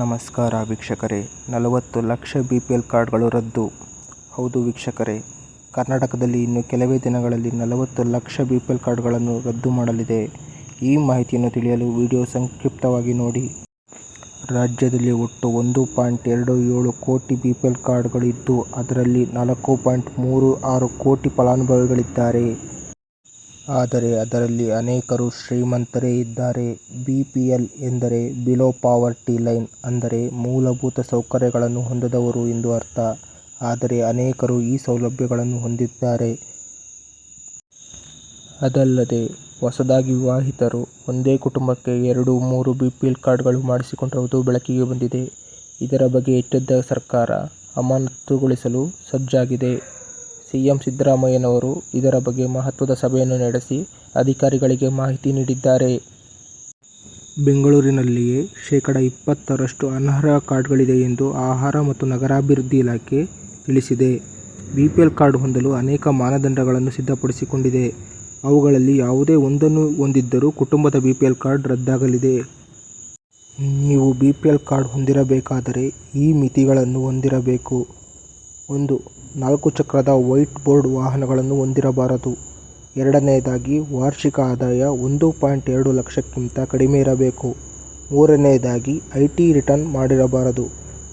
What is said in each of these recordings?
ನಮಸ್ಕಾರ ವೀಕ್ಷಕರೇ. ನಲವತ್ತು ಲಕ್ಷ ಬಿ ಪಿ ಎಲ್ ಕಾರ್ಡ್ಗಳು ರದ್ದು. ಹೌದು ವೀಕ್ಷಕರೇ, ಕರ್ನಾಟಕದಲ್ಲಿ ಇನ್ನು ಕೆಲವೇ ದಿನಗಳಲ್ಲಿ ನಲವತ್ತು ಲಕ್ಷ ಬಿ ಪಿ ಎಲ್ ಕಾರ್ಡ್ಗಳನ್ನು ರದ್ದು ಮಾಡಲಿದೆ. ಈ ಮಾಹಿತಿಯನ್ನು ತಿಳಿಯಲು ವಿಡಿಯೋ ಸಂಕ್ಷಿಪ್ತವಾಗಿ ನೋಡಿ. ರಾಜ್ಯದಲ್ಲಿ ಒಟ್ಟು ಒಂದು ಪಾಯಿಂಟ್ ಎರಡು ಏಳು ಕೋಟಿ ಬಿ ಪಿ ಎಲ್ ಕಾರ್ಡ್ಗಳಿದ್ದು, ಅದರಲ್ಲಿ ನಾಲ್ಕು ಪಾಯಿಂಟ್ ಮೂರು ಆರು ಕೋಟಿ ಫಲಾನುಭವಿಗಳಿದ್ದಾರೆ. ಆದರೆ ಅದರಲ್ಲಿ ಅನೇಕರು ಶ್ರೀಮಂತರೇ ಇದ್ದಾರೆ. ಬಿ ಪಿ ಎಲ್ ಎಂದರೆ ಬಿಲೋ ಪಾವರ್ಟಿ ಲೈನ್ ಅಂದರೆ ಮೂಲಭೂತ ಸೌಕರ್ಯಗಳನ್ನು ಹೊಂದದವರು ಎಂದು ಅರ್ಥ. ಆದರೆ ಅನೇಕರು ಈ ಸೌಲಭ್ಯಗಳನ್ನು ಹೊಂದಿದ್ದಾರೆ. ಅದಲ್ಲದೆ ಹೊಸದಾಗಿ ವಿವಾಹಿತರು ಒಂದೇ ಕುಟುಂಬಕ್ಕೆ ಎರಡು, ಮೂರು ಬಿ ಪಿ ಎಲ್ ಕಾರ್ಡ್ಗಳು ಮಾಡಿಸಿಕೊಂಡಿರುವುದು ಬೆಳಕಿಗೆ ಬಂದಿದೆ. ಇದರ ಬಗ್ಗೆ ಎಚ್ಚೆತ್ತ ಸರ್ಕಾರ ಅಮಾನತುಗೊಳಿಸಲು ಸಜ್ಜಾಗಿದೆ. ಸಿಎಂ ಸಿದ್ದರಾಮಯ್ಯನವರು ಇದರ ಬಗ್ಗೆ ಮಹತ್ವದ ಸಭೆಯನ್ನು ನಡೆಸಿ ಅಧಿಕಾರಿಗಳಿಗೆ ಮಾಹಿತಿ ನೀಡಿದ್ದಾರೆ. ಬೆಂಗಳೂರಿನಲ್ಲಿಯೇ ಶೇಕಡ ಇಪ್ಪತ್ತರಷ್ಟು ಅನರ್ಹ ಕಾರ್ಡ್ಗಳಿದೆ ಎಂದು ಆಹಾರ ಮತ್ತು ನಗರಾಭಿವೃದ್ಧಿ ಇಲಾಖೆ ತಿಳಿಸಿದೆ. ಬಿಪಿಎಲ್ ಕಾರ್ಡ್ ಹೊಂದಲು ಅನೇಕ ಮಾನದಂಡಗಳನ್ನು ಸಿದ್ಧಪಡಿಸಿಕೊಂಡಿದೆ. ಅವುಗಳಲ್ಲಿ ಯಾವುದೇ ಒಂದನ್ನು ಹೊಂದಿದ್ದರೂ ಕುಟುಂಬದ ಬಿಪಿಎಲ್ ಕಾರ್ಡ್ ರದ್ದಾಗಲಿದೆ. ನೀವು ಬಿಪಿಎಲ್ ಕಾರ್ಡ್ ಹೊಂದಿರಬೇಕಾದರೆ ಈ ಮಿತಿಗಳನ್ನು ಹೊಂದಿರಬೇಕು. ಒಂದು ನಾಲ್ಕು ಚಕ್ರದ ವೈಟ್ ಬೋರ್ಡ್ ವಾಹನಗಳನ್ನು ಹೊಂದಿರಬಾರದು. ಎರಡನೆಯದಾಗಿ ವಾರ್ಷಿಕ ಆದಾಯ ಒಂದು ಪಾಯಿಂಟ್ ಎರಡು ಲಕ್ಷಕ್ಕಿಂತ ಕಡಿಮೆ ಇರಬೇಕು. ಮೂರನೆಯದಾಗಿ ಐ ಟಿ ರಿಟರ್ನ್ ಮಾಡಿರಬಾರದು.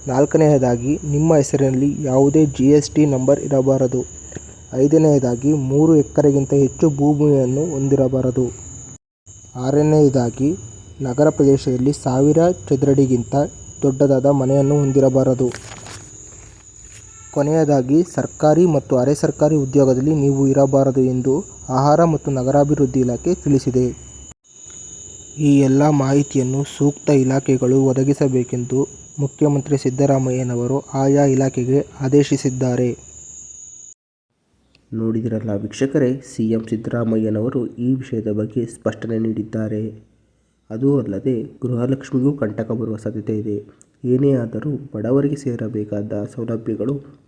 ನಾಲ್ಕನೆಯದಾಗಿ ನಿಮ್ಮ ಹೆಸರಿನಲ್ಲಿ ಯಾವುದೇ ಜಿ ಎಸ್ ಟಿ ನಂಬರ್ ಇರಬಾರದು. ಐದನೆಯದಾಗಿ ಮೂರು ಎಕರೆಗಿಂತ ಹೆಚ್ಚು ಭೂಮಿಯನ್ನು ಹೊಂದಿರಬಾರದು. ಆರನೆಯದಾಗಿ ನಗರ ಪ್ರದೇಶದಲ್ಲಿ ಸಾವಿರ ಚದರಡಿಗಿಂತ ದೊಡ್ಡದಾದ ಮನೆಯನ್ನು ಹೊಂದಿರಬಾರದು. ಕೊನೆಯದಾಗಿ, ಸರ್ಕಾರಿ ಮತ್ತು ಅರೆ ಸರ್ಕಾರಿ ಉದ್ಯೋಗದಲ್ಲಿ ನೀವು ಇರಬಾರದು ಎಂದು ಆಹಾರ ಮತ್ತು ನಗರಾಭಿವೃದ್ಧಿ ಇಲಾಖೆ ತಿಳಿಸಿದೆ. ಈ ಎಲ್ಲ ಮಾಹಿತಿಯನ್ನು ಸೂಕ್ತ ಇಲಾಖೆಗಳು ಒದಗಿಸಬೇಕೆಂದು ಮುಖ್ಯಮಂತ್ರಿ ಸಿದ್ದರಾಮಯ್ಯನವರು ಆಯಾ ಇಲಾಖೆಗೆ ಆದೇಶಿಸಿದ್ದಾರೆ. ನೋಡಿದಿರಲ್ಲ ವೀಕ್ಷಕರೇ ಸಿ ಎಂ ಸಿದ್ದರಾಮಯ್ಯನವರು ಈ ವಿಷಯದ ಬಗ್ಗೆ ಸ್ಪಷ್ಟನೆ ನೀಡಿದ್ದಾರೆ. ಅದೂ ಅಲ್ಲದೆ ಗೃಹಲಕ್ಷ್ಮಿಗೂ ಕಂಟಕ ಬರುವ ಸಾಧ್ಯತೆ ಇದೆ. ಏನೇ ಆದರೂ ಬಡವರಿಗೆ ಸೇರಬೇಕಾದ ಸೌಲಭ್ಯಗಳು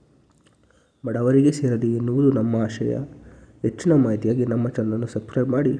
ಬಡವರಿಗೆ ಸೇರಲಿ ಎನ್ನುವುದು ನಮ್ಮ ಆಶಯ. ಹೆಚ್ಚಿನ ಮಾಹಿತಿಗಾಗಿ ನಮ್ಮ ಚಾನಲನ್ನು ಸಬ್ಸ್ಕ್ರೈಬ್ ಮಾಡಿ.